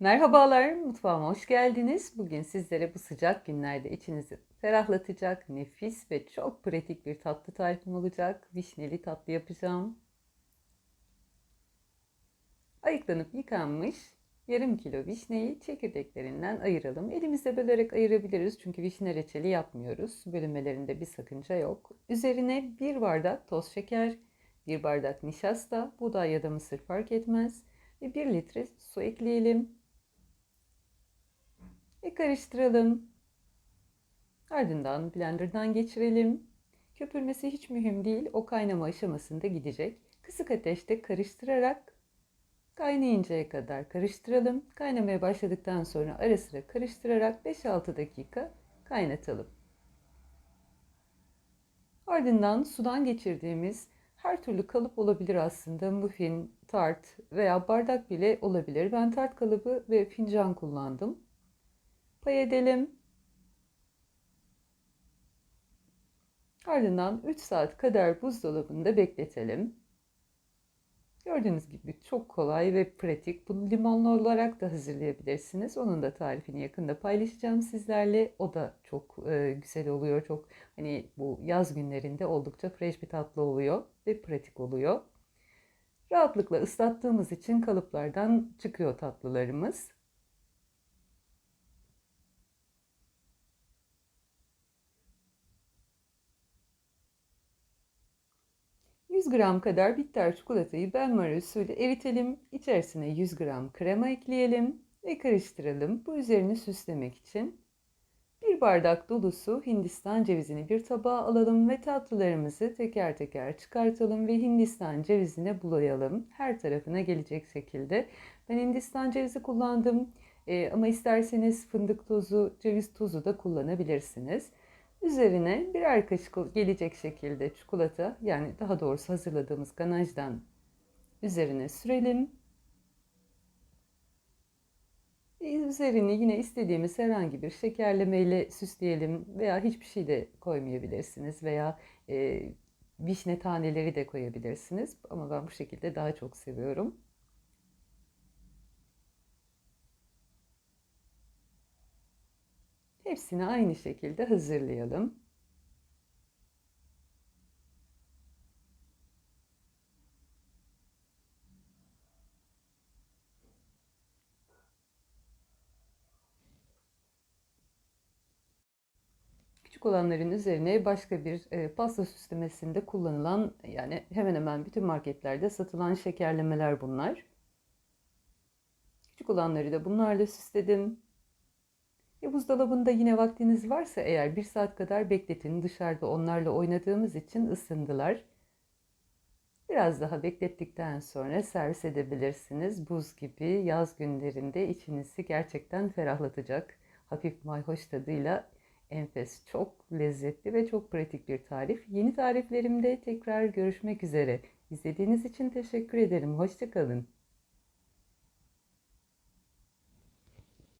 Merhabalar, mutfağıma hoş geldiniz. Bugün sizlere bu sıcak günlerde içinizi ferahlatacak, nefis ve çok pratik bir tatlı tarifim olacak. Vişneli tatlı yapacağım. Ayıklanıp yıkanmış yarım kilo vişneyi çekirdeklerinden ayıralım. Elimizle bölerek ayırabiliriz çünkü vişne reçeli yapmıyoruz. Bölünmelerinde bir sakınca yok. Üzerine bir bardak toz şeker, bir bardak nişasta, buğday ya da mısır fark etmez ve bir litre su ekleyelim ve karıştıralım. Ardından blenderdan geçirelim. Köpürmesi hiç mühim değil. O kaynama aşamasında gidecek. Kısık ateşte karıştırarak kaynayıncaya kadar karıştıralım. Kaynamaya başladıktan sonra ara sıra karıştırarak 5-6 dakika kaynatalım. Ardından sudan geçirdiğimiz her türlü kalıp olabilir aslında. Muffin, tart veya bardak bile olabilir. Ben tart kalıbı ve fincan kullandım. Pay edelim. Ardından 3 saat kadar buzdolabında bekletelim. Gördüğünüz gibi çok kolay ve pratik. Bunu limonlu olarak da hazırlayabilirsiniz. Onun da tarifini yakında paylaşacağım sizlerle. O da çok e, güzel oluyor. Çok hani bu yaz günlerinde oldukça fresh bir tatlı oluyor ve pratik oluyor. Rahatlıkla ıslattığımız için kalıplardan çıkıyor tatlılarımız. 100 gram kadar bitter çikolatayı benmari usulü eritelim. İçerisine 100 gram krema ekleyelim ve karıştıralım. Bu üzerini süslemek için. Bir bardak dolusu Hindistan cevizini bir tabağa alalım ve tatlılarımızı teker teker çıkartalım ve Hindistan cevizine bulayalım. Her tarafına gelecek şekilde. Ben Hindistan cevizi kullandım ee, ama isterseniz fındık tozu, ceviz tozu da kullanabilirsiniz. Üzerine birer kaşık gelecek şekilde çikolata yani daha doğrusu hazırladığımız ganajdan üzerine sürelim. Üzerini yine istediğimiz herhangi bir şekerlemeyle süsleyelim veya hiçbir şey de koymayabilirsiniz veya e, vişne taneleri de koyabilirsiniz. Ama ben bu şekilde daha çok seviyorum. Hepsini aynı şekilde hazırlayalım. Küçük olanların üzerine başka bir e, pasta süslemesinde kullanılan yani hemen hemen bütün marketlerde satılan şekerlemeler bunlar. Küçük olanları da bunlarla süsledim. Buzdolabında yine vaktiniz varsa eğer bir saat kadar bekletin. Dışarıda onlarla oynadığımız için ısındılar. Biraz daha beklettikten sonra servis edebilirsiniz. Buz gibi yaz günlerinde içinizi gerçekten ferahlatacak. Hafif mayhoş tadıyla enfes, çok lezzetli ve çok pratik bir tarif. Yeni tariflerimde tekrar görüşmek üzere. İzlediğiniz için teşekkür ederim. Hoşçakalın.